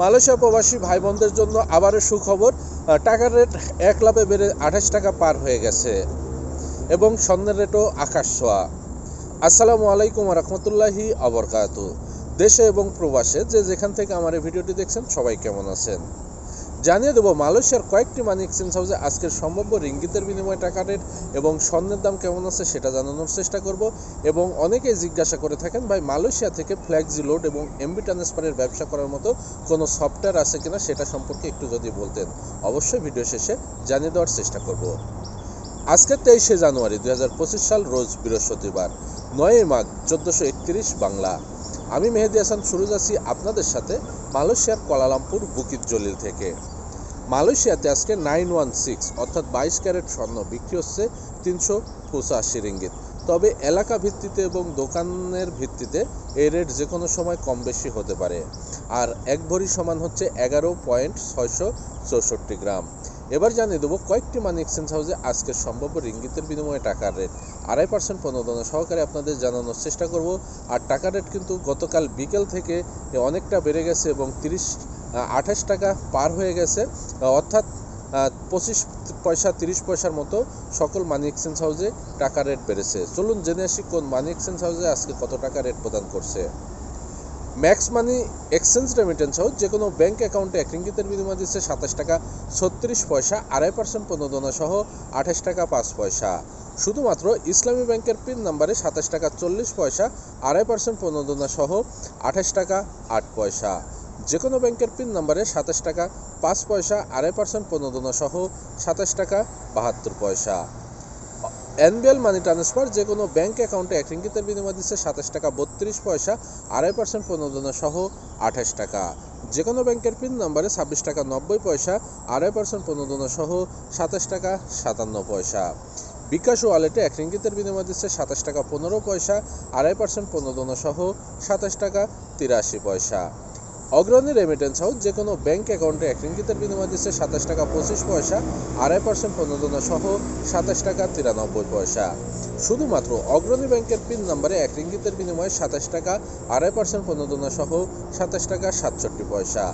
Malaysia প্রবাসী ভাই বোনদের জন্য আবারও সুখবর টাকার রেট এক লাভে বেড়ে আঠাশ টাকা পার হয়ে গেছে। এবং স্বর্ণের রেটও আকাশ ছোঁয়া। আসসালামু আলাইকুম রহমতুল্লাহি আবরকাত দেশে এবং প্রবাসে যে যেখান থেকে আমার এই ভিডিওটি দেখছেন সবাই কেমন আছেন? জানিয়ে দেবো, মালয়েশিয়ার কয়েকটি মানি এক্সচেঞ্জ হাউসে আজকের সম্ভাব্য রিঙ্গিতের বিনিময়ে টাকা রেট এবং স্বর্ণের দাম কেমন আছে সেটা জানানোর চেষ্টা করব এবং অনেকেই জিজ্ঞাসা করে থাকেন, ভাই, মালয়েশিয়া থেকে ফ্ল্যাক্সি লোড এবং এমবি ট্রান্সফারের ব্যবসা করার মতো কোনো সফটওয়্যার আছে কিনা সেটা সম্পর্কে একটু যদি বলতেন, অবশ্যই ভিডিও শেষে জানিয়ে দেওয়ার চেষ্টা করব। আজকে তেইশে জানুয়ারি দু হাজার পঁচিশ সাল, রোজ বৃহস্পতিবার, নয়ই মাঘ, চোদ্দোশো একত্রিশ বাংলা। আমি মেহেদি হাসান সুরুজ আছি আপনাদের সাথে মালয়েশিয়ার কোয়ালালামপুর বুকিত জলিল থেকে। মালয়েশিয়াতে আজকে নাইন ওয়ান সিক্স অর্থাৎ বাইশ ক্যারেট স্বর্ণ বিক্রি হচ্ছে তিনশো পঁচাশি রিঙ্গিত। তবে এলাকা ভিত্তিতে এবং দোকানের ভিত্তিতে এই রেট যে কোনো সময় কম বেশি হতে পারে। আর এক ভরি সমান হচ্ছে এগারো পয়েন্ট ছয়শো চৌষট্টি গ্রাম। এবার জানিয়ে দেবো কয়েকটি মানি এক্সচেঞ্জ হাউসে আজকের সম্ভাব্য রিঙ্গিতের বিনিময়ে টাকার রেট। আড়াই পার্সেন্ট প্রণোদনা সহকারে আপনাদের জানানোর চেষ্টা করব। আর টাকার রেট কিন্তু গতকাল বিকেল থেকে অনেকটা বেড়ে গেছে এবং তিরিশ আঠাশ টাকা পার হয়ে গেছে। অর্থাৎ পঁচিশ পয়সা, তিরিশ পয়সার মতো সকল মানি এক্সচেঞ্জ হাউসে টাকা রেট বেড়েছে। চলুন জেনে আসি কোন মানি এক্সচেঞ্জ হাউসে আজকে কত টাকা রেট প্রদান করছে। Max money exchange remittance house যে কোনো ব্যাংক অ্যাকাউন্টে এক রিঙ্গিতের বিনিময় দিচ্ছে সাতাশ টাকা, ছত্রিশ পয়সা, আড়াই পার্সেন্ট প্রণোদনা সহ আঠাশ টাকা, পাঁচ পয়সা। শুধুমাত্র ইসলামী ব্যাংকের পিন নাম্বারে সাতাশ টাকা, চল্লিশ পয়সা, আড়াই পার্সেন্ট প্রণোদনা সহ আঠাশ টাকা, আট পয়সা। যে কোনো ব্যাংকের পিন নাম্বারে সাতাশ টাকা, পাঁচ পয়সা, আড়াই পার্সেন্ট প্রণোদনা সহ সাতাশ টাকা, বাহাত্তর পয়সা। এনবিএল মানি ট্রান্সফার যে কোনো ব্যাংক অ্যাকাউন্টে এক রিঙ্গিতের বিনিময় দিচ্ছে সাতাশ টাকা, বত্রিশ পয়সা, আড়াই পার্সেন্ট প্রণোদনা সহ আঠাশ টাকা। যে কোনো ব্যাংকের পিন নাম্বারে ছাব্বিশ টাকা, নব্বই পয়সা, আড়াই পার্সেন্ট প্রণোদনা সহ সাতাশ টাকা, সাতান্ন পয়সা। বিকাশ ওয়ালেটে এক রিঙ্গিতের বিনিময় দিচ্ছে সাতাশ টাকা, পনেরো পয়সা, আড়াই পার্সেন্ট প্রণোদনা সহ সাতাশ টাকা, তিরাশি পয়সা। অগ্রণী রেমিটেন্স হাউস যে কোনো ব্যাংক অ্যাকাউন্টে এক রিঙ্গিতের বিনিময় দিচ্ছে সাতাশ টাকা পঁচিশ পয়সা, আড়াই পার্সেন্ট প্রণোদনা সহ সাতাশ টাকা তিরানব্বই পয়সা। শুধুমাত্র অগ্রণী ব্যাংকের পিন নাম্বারে এক রিঙ্গিতের বিনিময়ে সাতাশ টাকা, আড়াই পার্সেন্ট প্রণোদনা সহ সাতাশ টাকা সাতষট্টি পয়সা।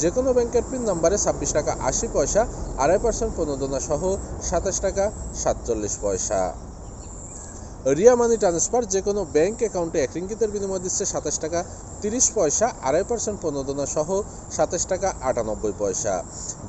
যে কোনো ব্যাংকের পিন নাম্বারে ছাব্বিশ টাকা আশি পয়সা, আড়াই পার্সেন্ট প্রণোদনা সহ সাতাশ টাকা সাতচল্লিশ পয়সা। রিয়া মানি ট্রান্সফার যে কোনো ব্যাংক অ্যাকাউন্টে এক রিঙ্গিতের বিনিময় দিচ্ছে সাতাশ টাকা তিরিশ পয়সা, আড়াই পার্সেন্ট প্রণোদনা সহ সাতাশ টাকা আটানব্বই পয়সা।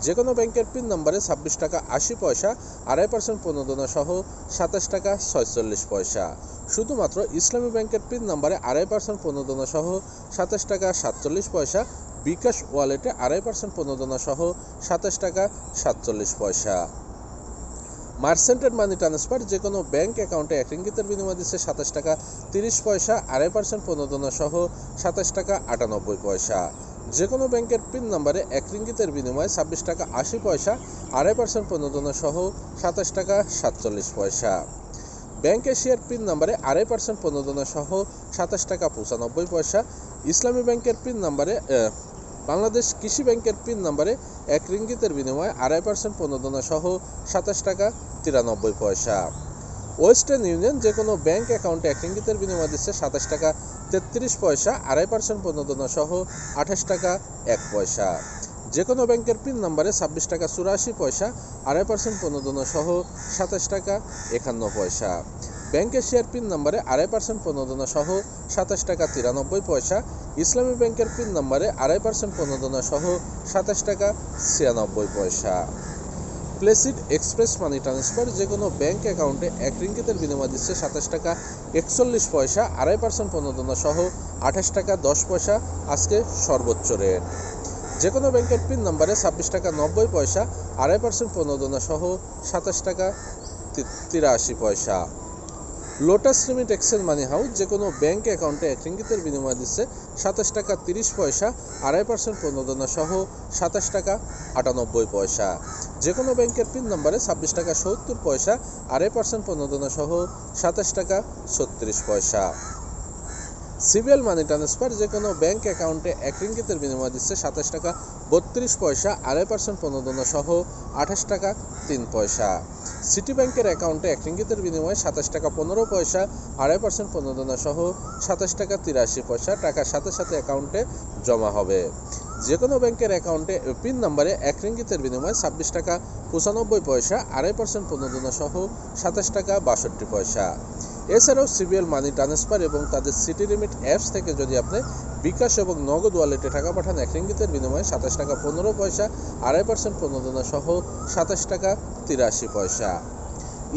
যে কোনো ব্যাংকের পিন নাম্বারে ছাব্বিশ টাকা আশি পয়সা, আড়াই পার্সেন্ট প্রণোদনা সহ সাতাশ টাকা ছয়চল্লিশ পয়সা। শুধুমাত্র ইসলামী ব্যাংকের পিন নাম্বারে আড়াই পার্সেন্ট প্রণোদনা সহ সাতাশ টাকা সাতচল্লিশ পয়সা, বিকাশ ওয়ালেটে আড়াই পার্সেন্ট প্রণোদনা সহ সাতাশ টাকা সাতচল্লিশ পয়সা। মার্সেন্টেড মানি ট্রান্সফার যে কোনো ব্যাংক অ্যাকাউন্টে এক রিঙ্গিতের বিনিময় দিচ্ছে সাতাশ টাকা তিরিশ পয়সা, আড়াই পার্সেন্ট প্রণোদনা সহ সাতাশ টাকা আটানব্বই পয়সা। যে কোনো ব্যাংকের পিন নাম্বারে এক রিঙ্গিতের বিনিময়ে ছাব্বিশ টাকা আশি পয়সা, আড়াই পার্সেন্ট প্রণোদনা সহ সাতাশ টাকা সাতচল্লিশ পয়সা। ব্যাংক এশিয়ার পিন নাম্বারে আড়াই পার্সেন্ট প্রণোদনা সহ সাতাশ টাকা পঁচানব্বই পয়সা। ইসলামী ব্যাংকের পিন নাম্বারে বাংলাদেশ কৃষি ব্যাংকের পিন নাম্বারে এক রিঙ্গিতের বিনিময়ে আড়াই পার্সেন্ট প্রণোদনা সহ সাতাশ টাকা তিরানব্বই পয়সা। ওয়েস্টার্ন ইউনিয়ন যে কোনো ব্যাংক অ্যাকাউন্টে এক রিঙ্গিতের বিনিময় দিচ্ছে সাতাশ টাকা তেত্রিশ পয়সা, আড়াই পার্সেন্ট প্রণোদনা সহ আঠাশ টাকা এক পয়সা। যে কোনো ব্যাংকের পিন নাম্বারে ছাব্বিশ টাকা চুরাশি পয়সা, আড়াই পার্সেন্ট প্রণোদনা সহ সাতাশ টাকা একান্ন পয়সা। ব্যাংকের শেয়ার পিন নাম্বারে আড়াই পার্সেন্ট প্রণোদনা সহ সাতাশ টাকা তিরানব্বই পয়সা ইসলামী ব্যাংকের পিন নাম্বারে আড়াই পার্সেন্ট প্রণোদনা সহ সাতাশ টাকা ছিয়ানব্বই পয়সা। প্লেসিড এক্সপ্রেস মানি ট্রান্সফার যে কোনো ব্যাংক অ্যাকাউন্টে এক রিঙ্গিতের বিনিময় দিচ্ছে সাতাশ টাকা একচল্লিশ পয়সা, আড়াই পার্সেন্ট প্রণোদনা সহ আঠাশ টাকা দশ পয়সা, আজকে সর্বোচ্চ রেট। যে কোনো ব্যাংকের পিন নাম্বারে ছাব্বিশ টাকা নব্বই পয়সা, আড়াই পার্সেন্ট প্রণোদনা সহ সাতাশ টাকা তিরাশি পয়সা। Lotus limit exchange money house যে কোনো ব্যাংক অ্যাকাউন্টে এক রিঙ্গিতের বিনিময় দিচ্ছে সাতাশ টাকা তিরিশ পয়সা, আড়াই পার্সেন্ট প্রণোদনা সহ সাতাশ টাকা আটানব্বই পয়সা। যে কোনো ব্যাংকের পিন নম্বরে ছাব্বিশ টাকা সত্তর পয়সা, আড়াই পার্সেন্ট প্রণোদনা সহ সাতাশ টাকা ছত্রিশ পয়সা। সিবিএল মানি ট্রান্সফার যে কোনো ব্যাংক অ্যাকাউন্টে এক রিঙ্গিতের বিনিময় দিচ্ছে সাতাশ টাকা বত্রিশ পয়সা, আড়াই পার্সেন্ট প্রণোদনা সহ আঠাশ টাকা তিন পয়সা। সিটি ব্যাংকের অ্যাকাউন্টে এক রিঙ্গিতের বিনিময়ে সাতাশ টাকা পনেরো পয়সা, আড়াই পার্সেন্ট প্রণোদনা সহ সাতাশ টাকা তিরাশি পয়সা টাকার সাথে সাথে অ্যাকাউন্টে জমা হবে। যে কোনো ব্যাংকের অ্যাকাউন্টে পিন নাম্বারে এক রিঙ্গিতের বিনিময়ে ছাব্বিশ টাকা পঁচানব্বই পয়সা, আড়াই পার্সেন্ট প্রণোদনা সহ সাতাশ টাকা বাষট্টি পয়সা। এছাড়াও সিবিএল মানি ট্রান্সফার এবং তাদের সিটি লিমিট অ্যাপস থেকে যদি আপনি বিকাশ এবং নগদ ওয়ালেটে টাকা পাঠান, এক রিঙ্গিতের বিনিময়ে সাতাশ টাকা পনেরো পয়সা, আড়াই পার্সেন্ট প্রণোদনা সহ সাতাশ টাকা তিরাশি পয়সা।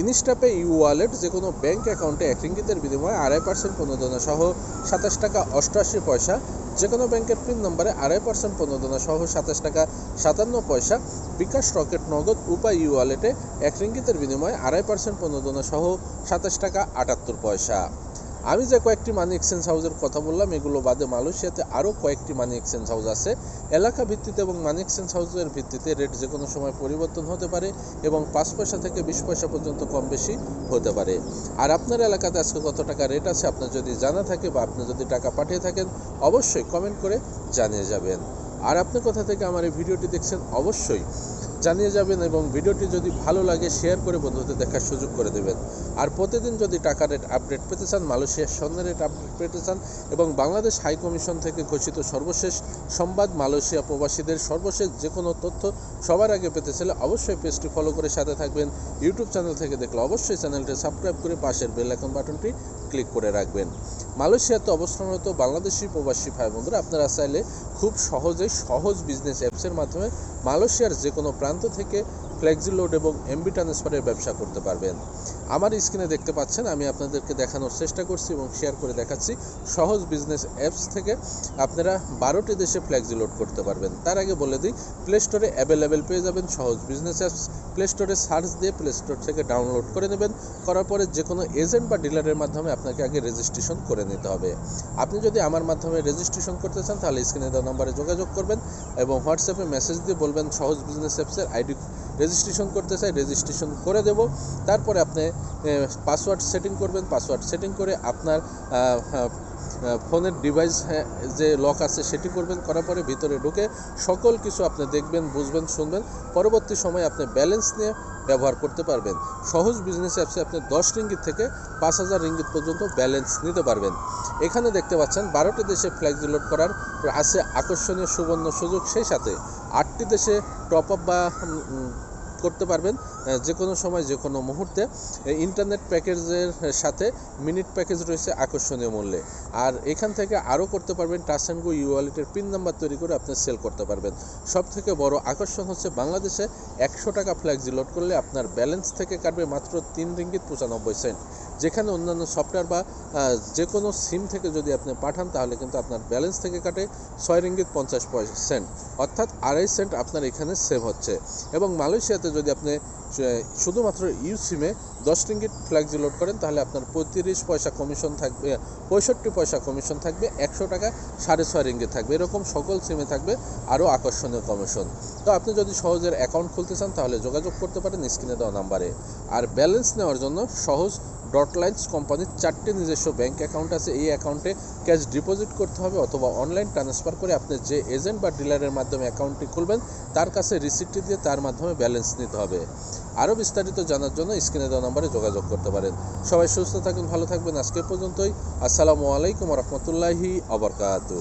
ইনস্টাপে ইউ ওয়ালেট যে কোনো ব্যাঙ্ক অ্যাকাউন্টে এক রিঙ্গিতের বিনিময়ে আড়াই পার্সেন্ট প্রণোদনা সহ সাতাশ টাকা অষ্টআশি পয়সা যে কোনো ব্যাংকের পিন নম্বরে আড়াই পার্সেন্ট প্রণোদনা সহ সাতাশ টাকা সাতান্ন পয়সা, বিকাশ রকেট নগদ উপায় ইউ ওয়ালেটে এক রিঙ্গিতের বিনিময়ে আড়াই পার্সেন্ট প্রণোদনা সহ সাতাশ টাকা আটাত্তর পয়সা। আমি যে কয়েকটি মানি এক্সচেঞ্জ হাউসের কথা বললাম, এগুলো বাদে মালয়েশিয়াতে আরও কয়েকটি মানি এক্সচেঞ্জ হাউস আছে। এলাকা ভিত্তিতে এবং মানি এক্সচেঞ্জ হাউসের ভিত্তিতে রেট যে কোনো সময় পরিবর্তন হতে পারে এবং পাঁচ পয়সা থেকে বিশ পয়সা পর্যন্ত কম বেশি হতে পারে। আর আপনার এলাকাতে আজকে কত টাকা রেট আছে, আপনার যদি জানা থাকে বা আপনি যদি টাকা পাঠিয়ে থাকেন, অবশ্যই কমেন্ট করে জানিয়ে যাবেন। আর আপনি কোথা থেকে আমার এই ভিডিওটি দেখছেন অবশ্যই। জানিয়ে যাবেন এবং ভিডিওটি যদি ভালো লাগে শেয়ার করে বন্ধুদের দেখার সুযোগ করে দেবেন। আর প্রতিদিন যদি টাকা রেট আপডেট পেতে চান, মালয়েশিয়ার স্বর্ণ রেট আপডেট পেতে চান এবং বাংলাদেশ হাই কমিশন থেকে ঘোষিত সর্বশেষ সংবাদ মালয়েশিয়া প্রবাসীদের সর্বশেষ যে কোনো তথ্য সবার আগে পেতে চাইলে অবশ্যই পেজটি ফলো করে সাথে থাকবেন। ইউটিউব চ্যানেল থেকে দেখলে অবশ্যই চ্যানেলটি সাবস্ক্রাইব করে পাশের বেল আইকন বাটনটি ক্লিক করে রাখবেন। মালয়েশিয়াতে অবস্থানরত বাংলাদেশি প্রবাসী ভাই বন্ধুরা আপনারা চাইলে খুব সহজে সহজ বিজনেস অ্যাপসের মাধ্যমে মালয়েশিয়ার যে কোনো প্রান্ত থেকে ফ্লেক্সি লোড এবং এমবি ট্রান্সফারের ব্যবসা করতে পারবেন। আমার স্ক্রিনে দেখতে পাচ্ছেন, আমি আপনাদেরকে দেখানোর চেষ্টা করছি এবং শেয়ার করে দেখাচ্ছি সহজ বিজনেস অ্যাপস থেকে আপনারা বারোটি দেশে ফ্ল্যাগজি লোড করতে পারবেন। তার আগে বলে দিই প্লে স্টোরে অ্যাভেলেবেল পেয়ে যাবেন সহজ বিজনেস অ্যাপস প্লে স্টোরে সার্চ দিয়ে প্লে স্টোর থেকে ডাউনলোড করে নেবেন। করার পরে যে কোনো এজেন্ট বা ডিলারের মাধ্যমে আপনাকে আগে রেজিস্ট্রেশন করে নিতে হবে। আপনি যদি আমার মাধ্যমে রেজিস্ট্রেশন করতে চান, তাহলে স্ক্রিনে দেওয়া নম্বরে যোগাযোগ করবেন এবং হোয়াটসঅ্যাপে মেসেজ দিয়ে বলবেন সহজ বিজনেস অ্যাপসের আইডি রেজিস্ট্রেশন করতে চাই রেজিস্ট্রেশন করে দেব। তারপরে আপনি পাসওয়ার্ড সেটিং করবেন পাসওয়ার্ড সেটিং করে আপনার আহ, ফোনের ডিভাইস যে লক আছে সেটি করবেন, করার পরে ভিতরে ঢুকে সকল কিছু আপনি দেখবেন, বুঝবেন, শুনবেন। পরবর্তী সময় আপনি ব্যালেন্স নিয়ে ব্যবহার করতে পারবেন। সহজ বিজনেস অ্যাপসে আপনি দশ রিঙ্গিত থেকে পাঁচ হাজার রিঙ্গিত পর্যন্ত ব্যালেন্স নিতে পারবেন। এখানে দেখতে পাচ্ছেন, বারোটি দেশে ফ্ল্যাগ লোড করার আছে আকর্ষণীয় সুবর্ণ সুযোগ। সেই সাথে আটটি দেশে টপ আপ বা করতে পারবেন। যে কোনো সময় যে কোনো মুহূর্তে ইন্টারনেট প্যাকেজের সাথে মিনিট প্যাকেজ রয়েছে আকর্ষণীয় মূল্যে। আর এখান থেকে আরও করতে পারবেন টাচ অ্যান্ড গো ইউ ওয়ালেটের পিন নাম্বার তৈরি করে আপনি সেল করতে পারবেন। সব থেকে বড় আকর্ষণ হচ্ছে বাংলাদেশে একশো টাকা ফ্ল্যাক্সি লোড করলে আপনার ব্যালেন্স থেকে কাটবে মাত্র তিন রিঙ্গিত পঁচানব্বই সেন্ট যেখানে অন্যান্য সফটওয়্যার বা যে কোনো সিম থেকে যদি আপনি পাঠান, তাহলে কিন্তু আপনার ব্যালেন্স থেকে কাটে ছয় রিঙ্গিত পঞ্চাশ সেন্ট অর্থাৎ আড়াই সেন্ট আপনার এখানে সেভ হচ্ছে। এবং মালয়েশিয়াতে যদি আপনি শুধুমাত্র ইউ সিমে দশ রিঙ্গিট ফ্ল্যাক্সি লোড করেন, তাহলে আপনার পঁয়ত্রিশ পয়সা কমিশন থাকবে, পঁয়ষট্টি পয়সা কমিশন থাকবে, একশো টাকা সাড়ে ছয় রিঙ্গে থাকবে। এরকম সকল সিমে থাকবে আরও আকর্ষণীয় কমিশন তো আপনি যদি সহজের অ্যাকাউন্ট খুলতে চান, তাহলে যোগাযোগ করতে পারেন স্ক্রিনে দেওয়া নাম্বারে আর ব্যালেন্স নেওয়ার জন্য সহজ ডট লাইন্স কোম্পানির চারটি নিজস্ব ব্যাংক অ্যাকাউন্ট আছে। এই অ্যাকাউন্টে ক্যাশ ডিপোজিট করতে হবে অথবা অনলাইন ট্রান্সফার করে আপনি যে এজেন্ট বা ডিলারের মাধ্যমে অ্যাকাউন্টটি খুলবেন, তার কাছে রিসিপ্টটি দিয়ে তার মাধ্যমে ব্যালেন্স নিতে হবে। আরও বিস্তারিত জানার জন্য স্ক্রিনে দেওয়া নম্বরে যোগাযোগ করতে পারেন। সবাই সুস্থ থাকুন, ভালো থাকবেন। আজকে পর্যন্তই। আসসালামু আলাইকুম রহমতুল্লাহি আবরকাতু